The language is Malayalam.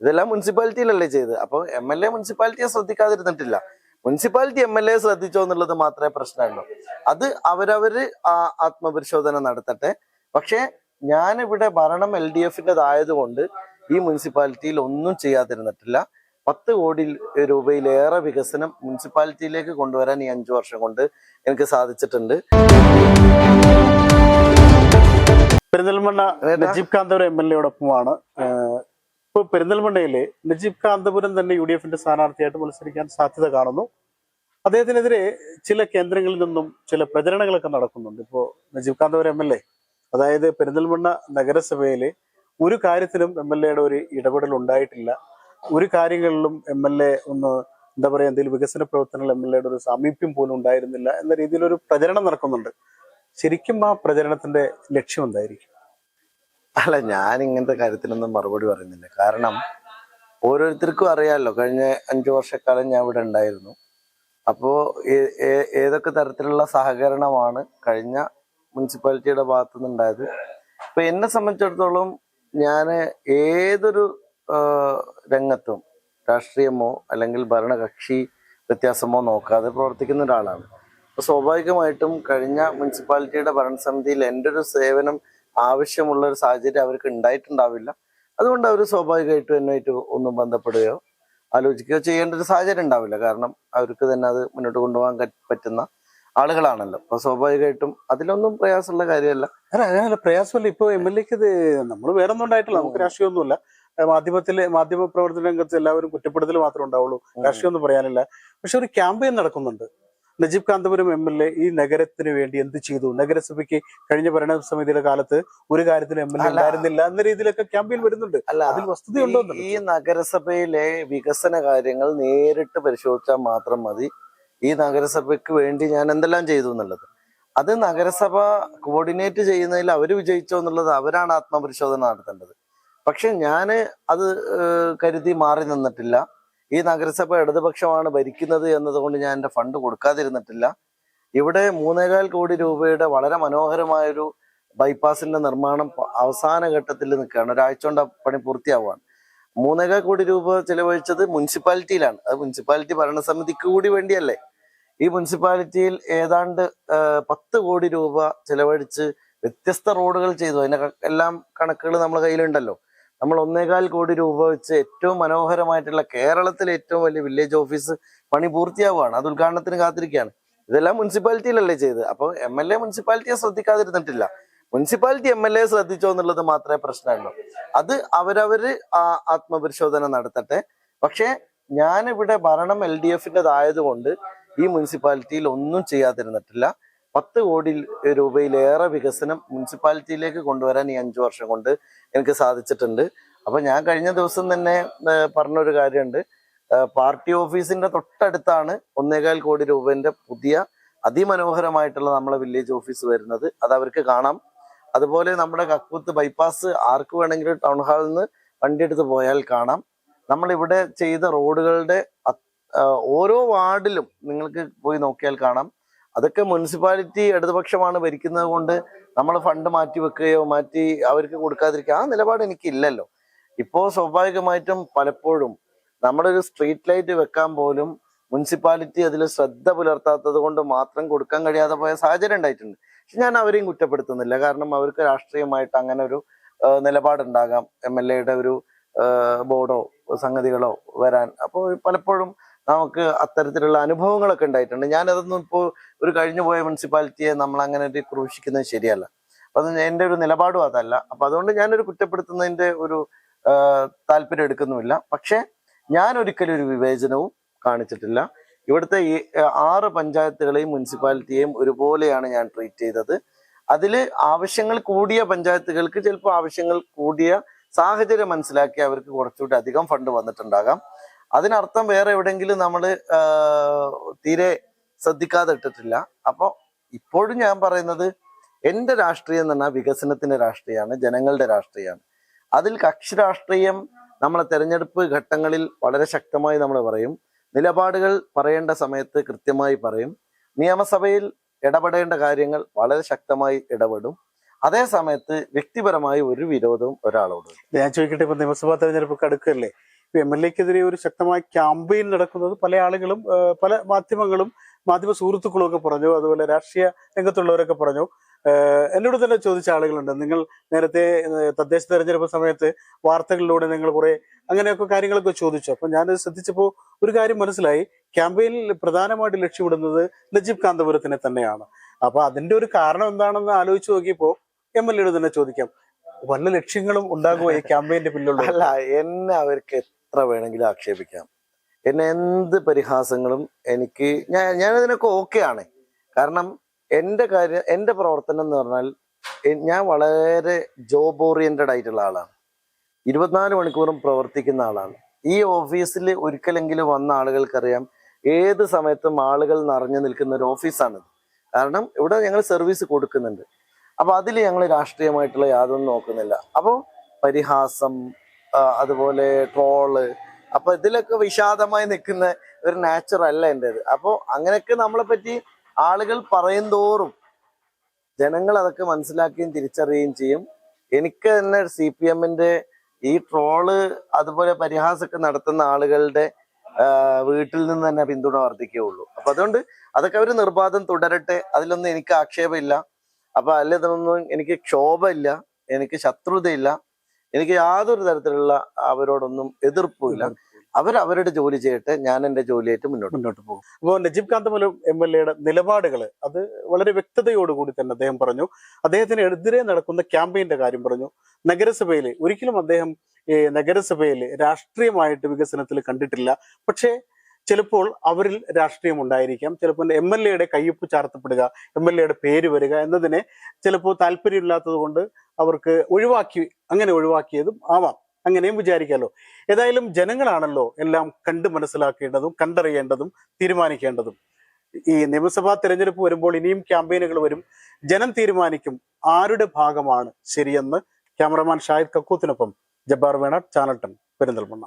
ഇതെല്ലാം മുനിസിപ്പാലിറ്റിയിലല്ലേ ചെയ്ത് അപ്പൊ എം എൽ എ മുനിസിപ്പാലിറ്റിയെ ശ്രദ്ധിക്കാതിരുന്നിട്ടില്ല. മുനിസിപ്പാലിറ്റി എം എൽ എ ശ്രദ്ധിച്ചോ എന്നുള്ളത് മാത്രമേ പ്രശ്നമുള്ളൂ. അത് അവരവര് ആ ആത്മപരിശോധന നടത്തട്ടെ. പക്ഷേ ഞാനിവിടെ ഭരണം എൽ ഡി എഫിന്റെതായതുകൊണ്ട് ഈ മുനിസിപ്പാലിറ്റിയിൽ ഒന്നും ചെയ്യാതിരുന്നിട്ടില്ല. പത്ത് കോടി രൂപയിലേറെ വികസനം മുനിസിപ്പാലിറ്റിയിലേക്ക് കൊണ്ടുവരാൻ ഈ അഞ്ചു വർഷം കൊണ്ട് എനിക്ക് സാധിച്ചിട്ടുണ്ട്. പെരിന്തൽമണ്ണ? നജീബ് കാന്തപുരം എം എൽ എയോടൊപ്പമാണ്. ഇപ്പൊ പെരിന്തൽമണ്ണയിൽ നജീബ് കാന്തപുരം തന്നെ യു ഡി എഫിന്റെ സ്ഥാനാർത്ഥിയായിട്ട് മത്സരിക്കാൻ സാധ്യത കാണുന്നു. അദ്ദേഹത്തിനെതിരെ ചില കേന്ദ്രങ്ങളിൽ നിന്നും ചില പ്രചരണങ്ങളൊക്കെ നടക്കുന്നുണ്ട്. ഇപ്പോ Najeeb Kanthapuram M L A അതായത് പെരിന്തൽമണ്ണ നഗരസഭയിലെ ഒരു കാര്യത്തിലും എം എൽ എയുടെ ഒരു ഇടപെടൽ ഉണ്ടായിട്ടില്ല. ഒരു കാര്യങ്ങളിലും എം എൽ എ ഒന്ന് എന്താ പറയുക എന്തെങ്കിലും വികസന പ്രവർത്തനങ്ങൾ എം എൽ എയുടെ ഒരു സാമീപ്യം പോലും ഉണ്ടായിരുന്നില്ല എന്ന രീതിയിൽ ഒരു പ്രചരണം നടക്കുന്നുണ്ട്. ശരിക്കും ആ പ്രചരണത്തിന്റെ ലക്ഷ്യം എന്തായിരിക്കും? അല്ല ഞാൻ ഇങ്ങനത്തെ കാര്യത്തിനൊന്നും മറുപടി പറയുന്നില്ല. കാരണം ഓരോരുത്തർക്കും അറിയാമല്ലോ കഴിഞ്ഞ അഞ്ചു വർഷക്കാലം ഞാൻ ഇവിടെ ഉണ്ടായിരുന്നു. അപ്പോ ഏ- ഏ- ഏതൊക്കെ തരത്തിലുള്ള സഹകരണമാണ് കഴിഞ്ഞ മുനിസിപ്പാലിറ്റിയുടെ ഭാഗത്തു നിന്നുണ്ടായത് ഇപ്പൊ എന്നെ സംബന്ധിച്ചിടത്തോളം ഞാൻ ഏതൊരു രംഗത്തും രാഷ്ട്രീയമോ അല്ലെങ്കിൽ ഭരണകക്ഷി വ്യത്യാസമോ നോക്കാതെ പ്രവർത്തിക്കുന്ന ഒരാളാണ്. അപ്പൊ സ്വാഭാവികമായിട്ടും കഴിഞ്ഞ മുനിസിപ്പാലിറ്റിയുടെ ഭരണസമിതിയിൽ എന്റെ ഒരു സേവനം ആവശ്യമുള്ള ഒരു സാഹചര്യം അവർക്ക് ഉണ്ടായിട്ടുണ്ടാവില്ല. അതുകൊണ്ട് അവർ സ്വാഭാവികമായിട്ടും എന്നുമായിട്ട് ഒന്നും ബന്ധപ്പെടുകയോ ആലോചിക്കുകയോ ചെയ്യേണ്ട ഒരു സാഹചര്യം ഉണ്ടാവില്ല. കാരണം അവർക്ക് തന്നെ അത് മുന്നോട്ട് കൊണ്ടുപോകാൻ പറ്റുന്ന ആളുകളാണല്ലോ. അപ്പൊ സ്വാഭാവികമായിട്ടും അതിലൊന്നും പ്രയാസമുള്ള കാര്യമല്ല. അല്ല അങ്ങനെ പ്രയാസമല്ല. ഇപ്പൊ എം എൽ എക്ക് ഇത് നമ്മൾ വേറെ ഒന്നും ഉണ്ടായിട്ടില്ല. നമുക്ക് രാഷ്ട്രീയമൊന്നുമില്ല. മാധ്യമത്തിൽ മാധ്യമ പ്രവർത്തന രംഗത്ത് എല്ലാവരും കുറ്റപ്പെടുത്തൽ മാത്രമേ ഉണ്ടാവുള്ളൂ. രാഷ്ട്രീയം ഒന്നും പറയാനില്ല. പക്ഷെ ഒരു ക്യാമ്പയിൻ നടക്കുന്നുണ്ട്. Najeeb Kanthapuram M L A ഈ നഗരത്തിന് വേണ്ടി എന്ത് ചെയ്തു? നഗരസഭയ്ക്ക് കഴിഞ്ഞ ഭരണ സമിതിയുടെ കാലത്ത് ഒരു കാര്യത്തിന് എം എൽ എ. ഉണ്ടായിരുന്നില്ല എന്ന രീതിയിലൊക്കെ ക്യാമ്പയിൻ വരുന്നുണ്ട്. അല്ല അതിൽ വസ്തുതയുണ്ടോ ഈ- നഗരസഭയിലെ വികസന കാര്യങ്ങൾ നേരിട്ട് പരിശോധിച്ചാൽ മാത്രം മതി. ഈ നഗരസഭയ്ക്ക് വേണ്ടി ഞാൻ എന്തെല്ലാം ചെയ്തു എന്നുള്ളത്? അത് നഗരസഭ കോർഡിനേറ്റ് ചെയ്യുന്നതിൽ അവർ വിജയിച്ചോ എന്നുള്ളത് അവരാണ് ആത്മപരിശോധന നടത്തേണ്ടത്. പക്ഷെ ഞാൻ അത് കരുതി മാറി നിന്നിട്ടില്ല. ഈ നഗരസഭ ഇടതുപക്ഷമാണ് ഭരിക്കുന്നത് എന്നതുകൊണ്ട് ഞാൻ എന്റെ ഫണ്ട് കൊടുക്കാതിരുന്നിട്ടില്ല. ഇവിടെ മൂന്നേകാൽ കോടി രൂപയുടെ വളരെ മനോഹരമായൊരു ബൈപ്പാസിന്റെ നിർമ്മാണം അവസാന ഘട്ടത്തിൽ നിൽക്കുകയാണ്. ഒരാഴ്ച കൊണ്ട് പണി പൂർത്തിയാവുകയാണ്. മൂന്നേകാൽ കോടി രൂപ ചെലവഴിച്ചത് മുനിസിപ്പാലിറ്റിയിലാണ്. അത് മുനിസിപ്പാലിറ്റി ഭരണസമിതിക്ക് കൂടി വേണ്ടിയല്ലേ? ഈ മുനിസിപ്പാലിറ്റിയിൽ ഏതാണ്ട് പത്ത് കോടി രൂപ ചെലവഴിച്ച് വ്യത്യസ്ത റോഡുകൾ ചെയ്തു. അതിന്റെ എല്ലാം കണക്കുകൾ നമ്മളെ കയ്യിലുണ്ടല്ലോ. നമ്മൾ ഒന്നേകാൽ കോടി രൂപ വെച്ച് ഏറ്റവും മനോഹരമായിട്ടുള്ള കേരളത്തിലെ ഏറ്റവും വലിയ വില്ലേജ് ഓഫീസ് പണി പൂർത്തിയാവുകയാണ്. അത് ഉദ്ഘാടനത്തിന് കാത്തിരിക്കുകയാണ്. ഇതെല്ലാം മുനിസിപ്പാലിറ്റിയിലല്ലേ ചെയ്ത് അപ്പൊ എം എൽ എ മുനിസിപ്പാലിറ്റിയെ ശ്രദ്ധിക്കാതിരുന്നിട്ടില്ല. മുനിസിപ്പാലിറ്റി എം എൽ എ ശ്രദ്ധിച്ചോ എന്നുള്ളത് മാത്രമേ പ്രശ്നമുള്ളൂ. അത് അവരവര് ആത്മപരിശോധന നടത്തട്ടെ. പക്ഷേ ഞാനിവിടെ ഭരണം എൽ ഡി എഫിന്റെതായതുകൊണ്ട് ഈ മുനിസിപ്പാലിറ്റിയിൽ ഒന്നും ചെയ്യാതിരുന്നിട്ടില്ല. പത്ത് കോടി രൂപയിലേറെ വികസനം മുനിസിപ്പാലിറ്റിയിലേക്ക് കൊണ്ടുവരാൻ ഈ അഞ്ചു വർഷം കൊണ്ട് എനിക്ക് സാധിച്ചിട്ടുണ്ട്. അപ്പൊ ഞാൻ കഴിഞ്ഞ ദിവസം തന്നെ പറഞ്ഞൊരു കാര്യമുണ്ട്. പാർട്ടി ഓഫീസിന്റെ തൊട്ടടുത്താണ് ഒന്നേകാൽ കോടി രൂപന്റെ പുതിയ അതിമനോഹരമായിട്ടുള്ള നമ്മളെ വില്ലേജ് ഓഫീസ് വരുന്നത്. അത് അവർക്ക് കാണാം. അതുപോലെ നമ്മുടെ കക്കൂത്ത് ബൈപ്പാസ് ആർക്ക് വേണമെങ്കിലും ടൗൺ ഹാളിൽ നിന്ന് വണ്ടി എടുത്ത് പോയാൽ കാണാം. നമ്മളിവിടെ ചെയ്ത റോഡുകളുടെ ഓരോ വാർഡിലും നിങ്ങൾക്ക് പോയി നോക്കിയാൽ കാണാം. അതൊക്കെ മുനിസിപ്പാലിറ്റി ഇടതുപക്ഷമാണ് ഭരിക്കുന്നത് കൊണ്ട് നമ്മൾ ഫണ്ട് മാറ്റി വെക്കുകയോ മാറ്റി അവർക്ക് കൊടുക്കാതിരിക്കുക ആ നിലപാട് എനിക്കില്ലല്ലോ. ഇപ്പോൾ സ്വാഭാവികമായിട്ടും പലപ്പോഴും നമ്മളൊരു സ്ട്രീറ്റ് ലൈറ്റ് വെക്കാൻ പോലും മുനിസിപ്പാലിറ്റി അതിൽ ശ്രദ്ധ പുലർത്താത്തത് കൊണ്ട് മാത്രം കൊടുക്കാൻ കഴിയാതെ പോയ സാഹചര്യം ഉണ്ടായിട്ടുണ്ട്. പക്ഷെ ഞാൻ അവരെയും കുറ്റപ്പെടുത്തുന്നില്ല. കാരണം അവർക്ക് രാഷ്ട്രീയമായിട്ട് അങ്ങനെ ഒരു നിലപാടുണ്ടാകാം. എം എൽ എയുടെ ഒരു ബോർഡോ സംഗതികളോ വരാൻ. അപ്പോൾ പലപ്പോഴും നമുക്ക് അത്തരത്തിലുള്ള അനുഭവങ്ങളൊക്കെ ഉണ്ടായിട്ടുണ്ട്. ഞാനതൊന്നും ഇപ്പോൾ ഒരു കഴിഞ്ഞു പോയ മുനിസിപ്പാലിറ്റിയെ നമ്മൾ അങ്ങനെ ഒരു ക്രൂശിക്കുന്നത് ശരിയല്ല. അത് എന്റെ ഒരു നിലപാടും അതല്ല. അപ്പൊ അതുകൊണ്ട് ഞാനൊരു കുറ്റപ്പെടുത്തുന്നതിന്റെ ഒരു താല്പര്യം എടുക്കുന്നുമില്ല. പക്ഷെ ഞാൻ ഒരിക്കലും ഒരു വിവേചനവും കാണിച്ചിട്ടില്ല. ഇവിടുത്തെ ഈ ആറ് പഞ്ചായത്തുകളെയും മുനിസിപ്പാലിറ്റിയെയും ഒരുപോലെയാണ് ഞാൻ ട്രീറ്റ് ചെയ്തത്. അതിൽ ആവശ്യങ്ങൾ കൂടിയ പഞ്ചായത്തുകൾക്ക് ചിലപ്പോൾ ആവശ്യങ്ങൾ കൂടിയ സാഹചര്യം മനസ്സിലാക്കി അവർക്ക് കുറച്ചുകൂടി അധികം ഫണ്ട് വന്നിട്ടുണ്ടാകാം. അതിനർത്ഥം വേറെ എവിടെയെങ്കിലും നമ്മൾ തീരെ ശ്രദ്ധിക്കാതെ ഇട്ടിട്ടില്ല. അപ്പോൾ ഇപ്പോഴും ഞാൻ പറയുന്നത് എന്റെ രാഷ്ട്രീയം എന്ന് പറഞ്ഞാൽ വികസനത്തിന്റെ രാഷ്ട്രീയമാണ് ജനങ്ങളുടെ രാഷ്ട്രീയമാണ്. അതിൽ കക്ഷി രാഷ്ട്രീയം നമ്മളെ തെരഞ്ഞെടുപ്പ് ഘട്ടങ്ങളിൽ വളരെ ശക്തമായി നമ്മൾ പറയും. നിലപാടുകൾ പറയേണ്ട സമയത്ത് കൃത്യമായി പറയും. നിയമസഭയിൽ ഇടപെടേണ്ട കാര്യങ്ങൾ വളരെ ശക്തമായി ഇടപെടും. അതേ സമയത്ത് വ്യക്തിപരമായി ഒരു വിരോധവും ഒരാളോട് ഞാൻ ചോദിക്കട്ടെ ഇപ്പൊ നിയമസഭാ തെരഞ്ഞെടുപ്പ് അടുക്കല്ലേ ഇപ്പൊ എം എൽ എക്കെതിരെ ഒരു ശക്തമായ ക്യാമ്പയിൻ നടക്കുന്നത് പല ആളുകളും പല മാധ്യമങ്ങളും മാധ്യമ സുഹൃത്തുക്കളൊക്കെ പറഞ്ഞു അതുപോലെ രാഷ്ട്രീയ രംഗത്തുള്ളവരൊക്കെ പറഞ്ഞു. എന്നോട് തന്നെ ചോദിച്ച ആളുകളുണ്ട്. നിങ്ങൾ നേരത്തെ തദ്ദേശ തെരഞ്ഞെടുപ്പ് സമയത്ത് വാർത്തകളിലൂടെ നിങ്ങൾ കുറെ അങ്ങനെയൊക്കെ കാര്യങ്ങളൊക്കെ ചോദിച്ചു. അപ്പൊ ഞാൻ ശ്രദ്ധിച്ചപ്പോൾ ഒരു കാര്യം മനസ്സിലായി. ക്യാമ്പയിനിൽ പ്രധാനമായിട്ട് ലക്ഷ്യമിടുന്നത് നജീബ് കാന്തപുരത്തിനെ തന്നെയാണ്. അപ്പൊ അതിന്റെ ഒരു കാരണം എന്താണെന്ന് ആലോചിച്ച് നോക്കിയപ്പോ എം എൽ എയോട് തന്നെ ചോദിക്കാം. വല്ല ലക്ഷ്യങ്ങളും ഉണ്ടാകുമോ ഈ ക്യാമ്പയിന്റെ പിന്നിലുള്ള അല്ല എന്നെ അവർക്ക് എത്ര വേണമെങ്കിലും ആക്ഷേപിക്കാം. എന്നെ എന്ത് പരിഹാസങ്ങളും എനിക്ക് ഞാൻ ഞാനതിനൊക്കെ ഓക്കെ ആണ്. കാരണം എന്റെ കാര്യം എന്റെ പ്രവർത്തനം എന്ന് പറഞ്ഞാൽ ഞാൻ വളരെ ജോബ് ഓറിയന്റഡ് ആയിട്ടുള്ള ആളാണ്. ഇരുപത്തിനാല് മണിക്കൂറും പ്രവർത്തിക്കുന്ന ആളാണ്. ഈ ഓഫീസിൽ ഒരിക്കലെങ്കിലും വന്ന ആളുകൾക്കറിയാം ഏത് സമയത്തും ആളുകൾ നിറഞ്ഞു നിൽക്കുന്ന ഒരു ഓഫീസാണിത് കാരണം ഇവിടെ ഞങ്ങൾ സർവീസ് കൊടുക്കുന്നുണ്ട്. അപ്പൊ അതിൽ ഞങ്ങൾ രാഷ്ട്രീയമായിട്ടുള്ള യാതൊന്നും നോക്കുന്നില്ല. അപ്പോൾ പരിഹാസം അതുപോലെ ട്രോൾ അപ്പൊ ഇതിലൊക്കെ വിഷാദമായി നിൽക്കുന്ന ഒരു നാച്ചർ അല്ല എന്റെത് അപ്പോൾ അങ്ങനെയൊക്കെ നമ്മളെ പറ്റി ആളുകൾ പറയും തോറും ജനങ്ങൾ അതൊക്കെ മനസ്സിലാക്കുകയും തിരിച്ചറിയുകയും ചെയ്യും. എനിക്ക് തന്നെ സി പി എമ്മിന്റെ ഈ ട്രോൾ അതുപോലെ പരിഹാസമൊക്കെ നടത്തുന്ന ആളുകളുടെ വീട്ടിൽ നിന്ന് തന്നെ പിന്തുണ വർദ്ധിക്കുകയുള്ളൂ. അപ്പൊ അതുകൊണ്ട് അതൊക്കെ അവർ നിർബാധം തുടരട്ടെ അതിലൊന്നും എനിക്ക് ആക്ഷേപമില്ല. അപ്പൊ അല്ലതൊന്നും എനിക്ക് ക്ഷോഭമില്ല എനിക്ക് ശത്രുതയില്ല. എനിക്ക് യാതൊരു തരത്തിലുള്ള അവരോടൊന്നും എതിർപ്പുമില്ല. അവർ അവരുടെ ജോലി ചെയ്യട്ടെ ഞാൻ എന്റെ ജോലിയായിട്ട് മുന്നോട്ട് മുന്നോട്ട് പോകും. അപ്പോൾ നജീബ് കാന്തമലും എം എൽ എയുടെ നിലപാടുകൾ അത് വളരെ വ്യക്തതയോടുകൂടി തന്നെ അദ്ദേഹം പറഞ്ഞു. അദ്ദേഹത്തിന് എതിരെ നടക്കുന്ന ക്യാമ്പയിന്റെ കാര്യം പറഞ്ഞു. നഗരസഭയിൽ ഒരിക്കലും അദ്ദേഹം ഈ നഗരസഭയിൽ രാഷ്ട്രീയമായിട്ട് വികസനത്തിൽ കണ്ടിട്ടില്ല. പക്ഷേ ചിലപ്പോൾ അവരിൽ രാഷ്ട്രീയം ഉണ്ടായിരിക്കാം. ചിലപ്പോൾ എം എൽ എയുടെ കയ്യൊപ്പ് ചാർത്തപ്പെടുക എം എൽ എയുടെ പേര് വരിക എന്നതിനെ ചിലപ്പോൾ താല്പര്യമില്ലാത്തത് കൊണ്ട് അവർക്ക് ഒഴിവാക്കി അങ്ങനെ ഒഴിവാക്കിയതും ആവാം. അങ്ങനെയും വിചാരിക്കാമല്ലോ ഏതായാലും ജനങ്ങളാണല്ലോ എല്ലാം കണ്ട് മനസ്സിലാക്കേണ്ടതും കണ്ടറിയേണ്ടതും തീരുമാനിക്കേണ്ടതും. ഈ നിയമസഭാ തെരഞ്ഞെടുപ്പ് വരുമ്പോൾ ഇനിയും ക്യാമ്പയിനുകൾ വരും. ജനം തീരുമാനിക്കും ആരുടെ ഭാഗമാണ് ശരിയെന്ന്. ക്യാമറമാൻ ഷാഹിദ് കക്കൂത്തിനൊപ്പം ജബ്ബാർ വേണ ചാനൽ ടൺ പെരിന്തൽമണ്ണ.